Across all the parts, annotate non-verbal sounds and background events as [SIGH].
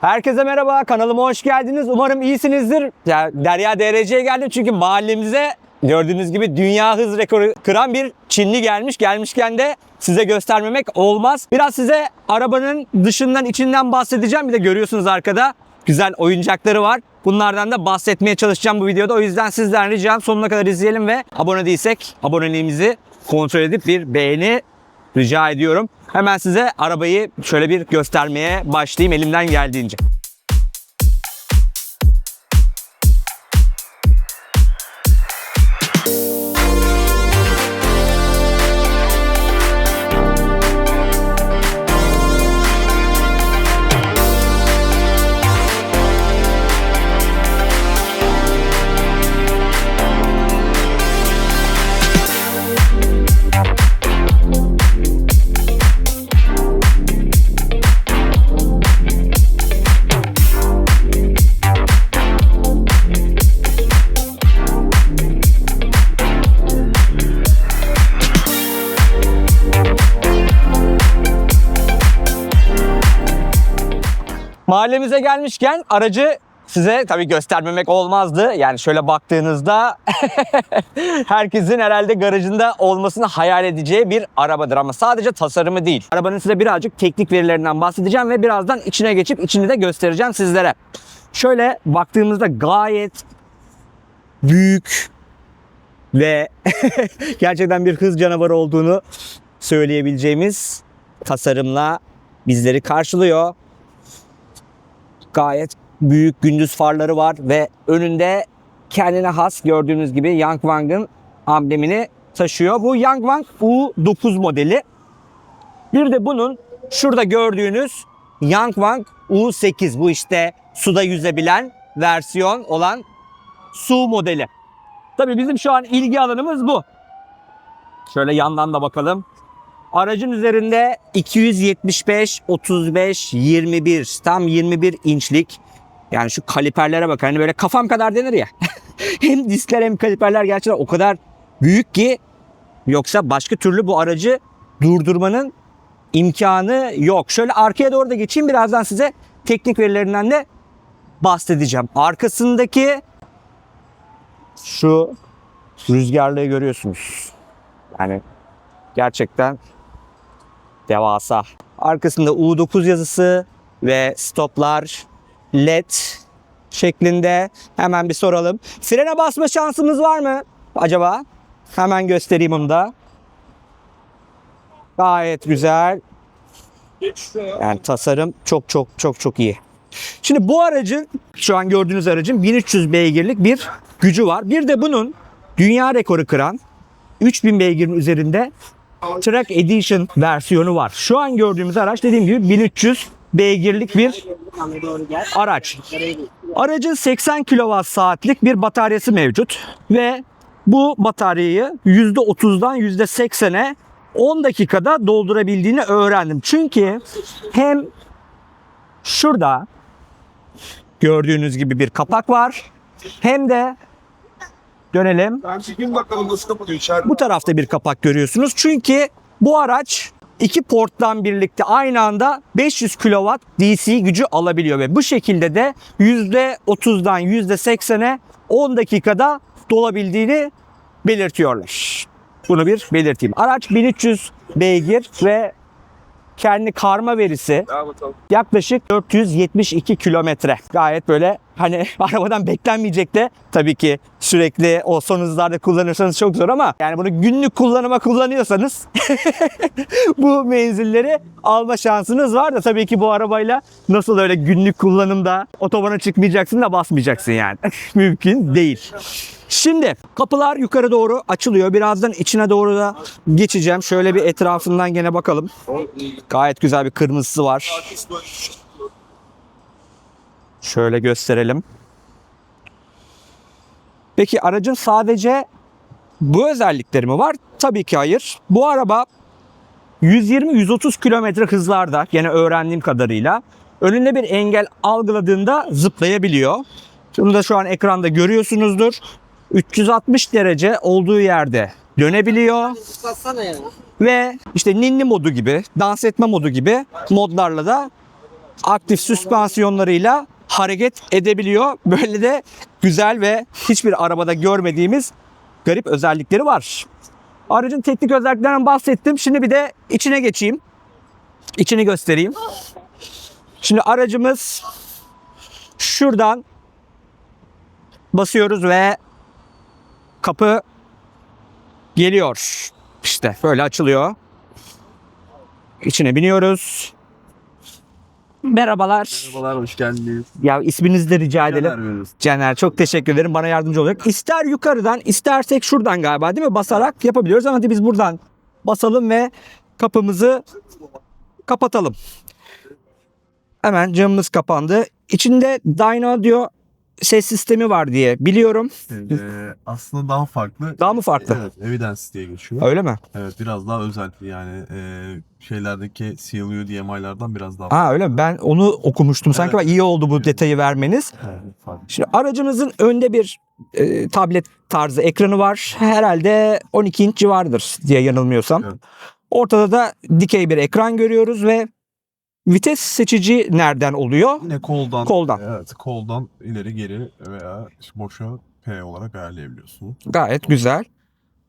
Herkese merhaba, kanalıma hoş geldiniz. Umarım iyisinizdir. Ya, Derya DRC'ye geldim çünkü mahallemize gördüğünüz gibi dünya hız rekoru kıran bir Çinli gelmiş. Gelmişken de size göstermemek olmaz. Biraz size arabanın dışından içinden bahsedeceğim. Bir de görüyorsunuz arkada güzel oyuncakları var. Bunlardan da bahsetmeye çalışacağım bu videoda. O yüzden sizden ricam sonuna kadar izleyelim ve abone değilsek aboneliğimizi kontrol edip bir beğeni rica ediyorum. Hemen size arabayı şöyle bir göstermeye başlayayım elimden geldiğince. Mahallemize gelmişken aracı size tabii göstermemek olmazdı. Yani şöyle baktığınızda [LAUGHS] herkesin herhalde garajında olmasını hayal edeceği bir arabadır ama sadece tasarımı değil. Arabanın size birazcık teknik verilerinden bahsedeceğim ve birazdan içine geçip içini de göstereceğim sizlere. Şöyle baktığımızda gayet büyük ve [LAUGHS] gerçekten bir hız canavarı olduğunu söyleyebileceğimiz tasarımla bizleri karşılıyor gayet büyük gündüz farları var ve önünde kendine has gördüğünüz gibi Yangwang'ın amblemini taşıyor. Bu Yangwang U9 modeli. Bir de bunun şurada gördüğünüz Yangwang U8 bu işte suda yüzebilen versiyon olan su modeli. Tabii bizim şu an ilgi alanımız bu. Şöyle yandan da bakalım. Aracın üzerinde 275, 35, 21 tam 21 inçlik yani şu kaliperlere bak hani böyle kafam kadar denir ya. [LAUGHS] hem diskler hem kaliperler gerçekten o kadar büyük ki yoksa başka türlü bu aracı durdurmanın imkanı yok. Şöyle arkaya doğru da geçeyim birazdan size teknik verilerinden de bahsedeceğim. Arkasındaki şu rüzgarlığı görüyorsunuz. Yani gerçekten devasa. Arkasında U9 yazısı ve stoplar LED şeklinde. Hemen bir soralım. Frene basma şansımız var mı acaba? Hemen göstereyim onu da. Gayet güzel. Yani tasarım çok çok çok çok iyi. Şimdi bu aracın şu an gördüğünüz aracın 1300 beygirlik bir gücü var. Bir de bunun dünya rekoru kıran 3000 beygirin üzerinde Track Edition versiyonu var. Şu an gördüğümüz araç dediğim gibi 1300 beygirlik bir araç. Aracın 80 kWh saatlik bir bataryası mevcut ve bu bataryayı %30'dan %80'e 10 dakikada doldurabildiğini öğrendim. Çünkü hem şurada gördüğünüz gibi bir kapak var hem de dönelim Ben çıkayım bakalım nasıl kapatıyor içeride. bu tarafta bir kapak görüyorsunuz. Çünkü bu araç iki porttan birlikte aynı anda 500 kW DC gücü alabiliyor ve bu şekilde de %30'dan %80'e 10 dakikada dolabildiğini belirtiyorlar. Bunu bir belirteyim. Araç 1300 beygir ve kendi karma verisi yaklaşık 472 kilometre. Gayet böyle hani [LAUGHS] arabadan beklenmeyecek de tabii ki sürekli o son hızlarda kullanırsanız çok zor ama yani bunu günlük kullanıma kullanıyorsanız [LAUGHS] bu menzilleri alma şansınız var da tabii ki bu arabayla nasıl öyle günlük kullanımda otobana çıkmayacaksın da basmayacaksın yani. [LAUGHS] Mümkün değil. Şimdi kapılar yukarı doğru açılıyor. Birazdan içine doğru da geçeceğim. Şöyle bir etrafından gene bakalım. Gayet güzel bir kırmızısı var. Şöyle gösterelim. Peki aracın sadece bu özellikleri mi var? Tabii ki hayır. Bu araba 120-130 kilometre hızlarda yine öğrendiğim kadarıyla önünde bir engel algıladığında zıplayabiliyor. Bunu da şu an ekranda görüyorsunuzdur. 360 derece olduğu yerde dönebiliyor. Yani. Ve işte ninni modu gibi, dans etme modu gibi modlarla da aktif süspansiyonlarıyla hareket edebiliyor. Böyle de güzel ve hiçbir arabada görmediğimiz garip özellikleri var. Aracın teknik özelliklerinden bahsettim. Şimdi bir de içine geçeyim. İçini göstereyim. Şimdi aracımız şuradan basıyoruz ve kapı geliyor. İşte böyle açılıyor. İçine biniyoruz. Merhabalar. Merhabalar, hoş geldiniz. Ya isminizi de rica edelim. Caner Caner çok teşekkür ederim bana yardımcı olacak. İster yukarıdan istersek şuradan galiba değil mi basarak yapabiliyoruz ama hadi biz buradan basalım ve kapımızı kapatalım. Hemen camımız kapandı. İçinde Dyno Audio ses sistemi var diye biliyorum. Ee, aslında daha farklı. Daha mı farklı? Evet, Evidence diye geçiyor. Öyle mi? Evet, biraz daha özel yani e, şeylerdeki CLU DMI'lardan biraz daha Ha öyle mi? Ben onu okumuştum sanki Evet. ama iyi oldu bu detayı vermeniz. Evet, farklı. Şimdi aracımızın önde bir e, tablet tarzı ekranı var. Herhalde 12 inç civarıdır diye yanılmıyorsam. Evet. Ortada da dikey bir ekran görüyoruz ve vites seçici nereden oluyor? Yine koldan, Koldan. Evet, koldan ileri geri veya işte boşa P olarak ayarlayabiliyorsunuz. Gayet güzel.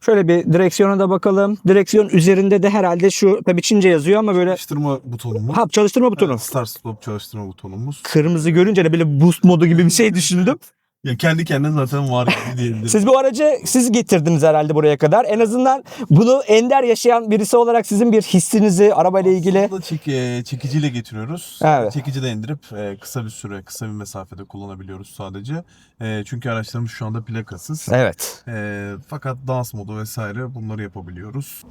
Şöyle bir direksiyona da bakalım. Direksiyon üzerinde de herhalde şu tabii Çince yazıyor ama böyle Çalıştırma butonumuz. ha çalıştırma butonu. Evet, start stop çalıştırma butonumuz. Kırmızı görünce de böyle boost modu gibi bir şey düşündüm. Ya kendi kendine zaten var gibi [LAUGHS] diyebilirim. Siz bu aracı siz getirdiniz herhalde buraya kadar. En azından bunu ender yaşayan birisi olarak sizin bir hissinizi arabayla ilgili Aslında çek, e, çekiciyle getiriyoruz. Evet. Çekici de indirip e, kısa bir süre, kısa bir mesafede kullanabiliyoruz sadece. E, çünkü araçlarımız şu anda plakasız. Evet. E, fakat dans modu vesaire bunları yapabiliyoruz.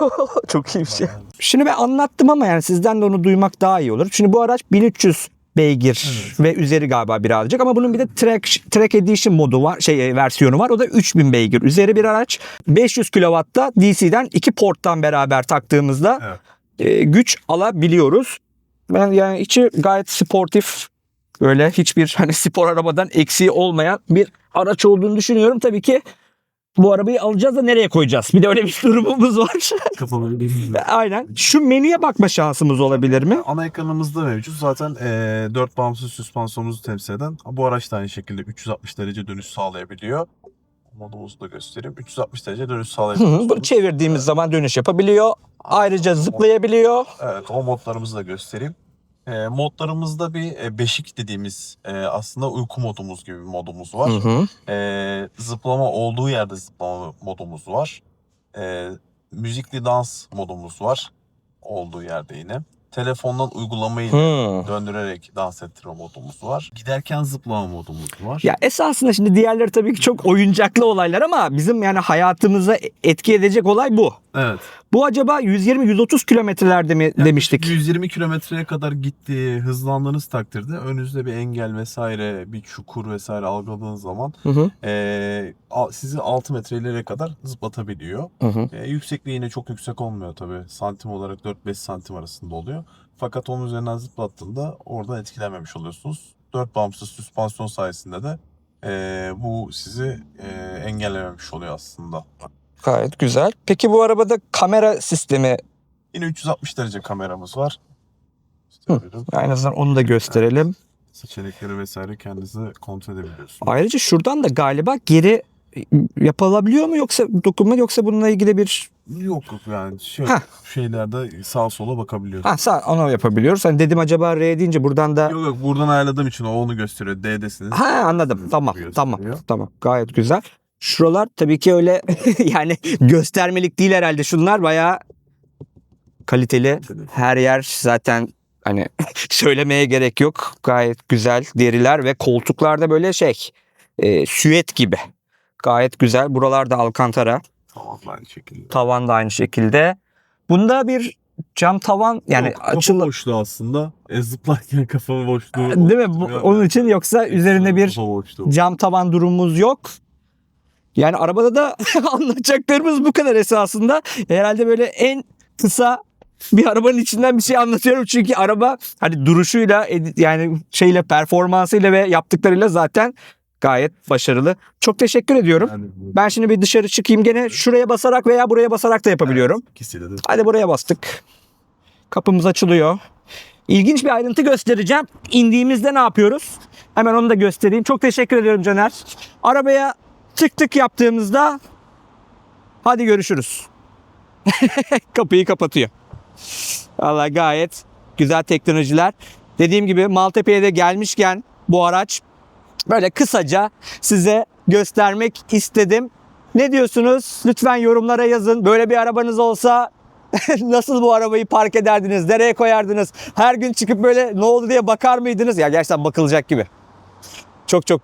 [LAUGHS] Çok iyi bir şey. Şimdi ben anlattım ama yani sizden de onu duymak daha iyi olur. Şimdi bu araç 1300 beygir ve üzeri galiba birazcık ama bunun bir de track, track edition modu var şey e, versiyonu var o da 3000 beygir üzeri bir araç 500 kW'da DC'den iki porttan beraber taktığımızda Evet. e, güç alabiliyoruz. Ben yani içi gayet sportif böyle hiçbir hani spor arabadan eksiği olmayan bir araç olduğunu düşünüyorum. Tabii ki bu arabayı alacağız da nereye koyacağız? Bir de öyle bir [LAUGHS] durumumuz var. Kapalı [LAUGHS] Aynen. Şu menüye bakma şansımız olabilir mi? Ana ekranımızda mevcut. Zaten e, 4 bağımsız süspansiyonumuzu temsil eden. Bu araç da aynı şekilde 360 derece dönüş sağlayabiliyor. Modumuzu da göstereyim. 360 derece dönüş Hı hı. sağlayabiliyorsunuz. Bu Çevirdiğimiz zaman dönüş yapabiliyor. Ayrıca zıplayabiliyor. Evet o modlarımızı da göstereyim. E, modlarımızda bir e, beşik dediğimiz e, aslında uyku modumuz gibi bir modumuz var. Hı hı. E, zıplama olduğu yerde zıplama modumuz var. E, müzikli dans modumuz var. Olduğu yerde yine. Telefondan uygulamayı Hı. döndürerek dans ettirme modumuz var. Giderken zıplama modumuz var. Ya esasında şimdi diğerleri tabii ki çok oyuncaklı olaylar ama bizim yani hayatımıza etki edecek olay bu. Evet. Bu acaba 120-130 kilometrelerde mi demiştik? 120 kilometreye kadar gitti, hızlandığınız takdirde önünüzde bir engel vesaire, bir çukur vesaire algıladığınız zaman Hı hı. al- sizi 6 metre ileriye kadar zıplatabiliyor. Hı hı. E, yüksekliği yine çok yüksek olmuyor tabii. Santim olarak 4-5 santim arasında oluyor. Fakat onun üzerinden zıplattığında oradan etkilenmemiş oluyorsunuz. 4 bağımsız süspansiyon sayesinde de e, bu sizi e, engellememiş oluyor aslında. Gayet güzel. Peki bu arabada kamera sistemi Yine 360 derece kameramız var. Hı. İşte en azından onu da gösterelim. Seçenekleri vesaire kendinizi kontrol edebiliyorsunuz. Ayrıca şuradan da galiba geri yapılabiliyor mu yoksa dokunma yoksa bununla ilgili bir Yok yok yani şey, Heh. şeylerde sağa sola bakabiliyorsunuz. ha sağ onu yapabiliyoruz. Hani dedim acaba R deyince buradan da Yok yok buradan ayarladığım için o onu gösteriyor. D'desiniz. ha anladım. Tamam. Gösteriyor. Tamam. Tamam. Gayet güzel. Şuralar tabii ki öyle [LAUGHS] yani göstermelik değil herhalde. Şunlar bayağı kaliteli. Her yer zaten hani [LAUGHS] söylemeye gerek yok. Gayet güzel deriler ve koltuklarda böyle şey e, süet gibi. Gayet güzel. Buralarda alkantara. Tamam aynı şekilde. Tavan da aynı şekilde. Bunda bir cam tavan yani Yok, kafa açılı boşluğu aslında. E, zıplarken kafa boşluğu. değil mi? Bu- onun için yoksa üzerinde bir cam tavan durumumuz yok. Yani arabada da [LAUGHS] anlatacaklarımız bu kadar esasında. Herhalde böyle en kısa bir arabanın içinden bir şey anlatıyorum. Çünkü araba hani duruşuyla yani şeyle performansıyla ve yaptıklarıyla zaten gayet başarılı. Çok teşekkür ediyorum. Ben şimdi bir dışarı çıkayım gene şuraya basarak veya buraya basarak da yapabiliyorum. İkisiyle de Hadi buraya bastık. Kapımız açılıyor. İlginç bir ayrıntı göstereceğim. İndiğimizde ne yapıyoruz? Hemen onu da göstereyim. Çok teşekkür ediyorum Caner. Arabaya tık tık yaptığımızda hadi görüşürüz. [LAUGHS] Kapıyı kapatıyor. Valla gayet güzel teknolojiler. Dediğim gibi Maltepe'ye de gelmişken bu araç böyle kısaca size göstermek istedim. Ne diyorsunuz? Lütfen yorumlara yazın. Böyle bir arabanız olsa [LAUGHS] nasıl bu arabayı park ederdiniz? Nereye koyardınız? Her gün çıkıp böyle ne oldu diye bakar mıydınız? Ya gerçekten bakılacak gibi. Çok çok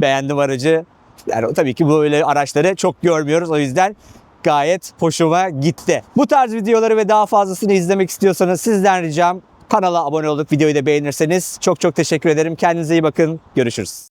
beğendim aracı. Yani tabii ki böyle araçları çok görmüyoruz. O yüzden gayet hoşuma gitti. Bu tarz videoları ve daha fazlasını izlemek istiyorsanız sizden ricam kanala abone olup videoyu da beğenirseniz çok çok teşekkür ederim. Kendinize iyi bakın. Görüşürüz.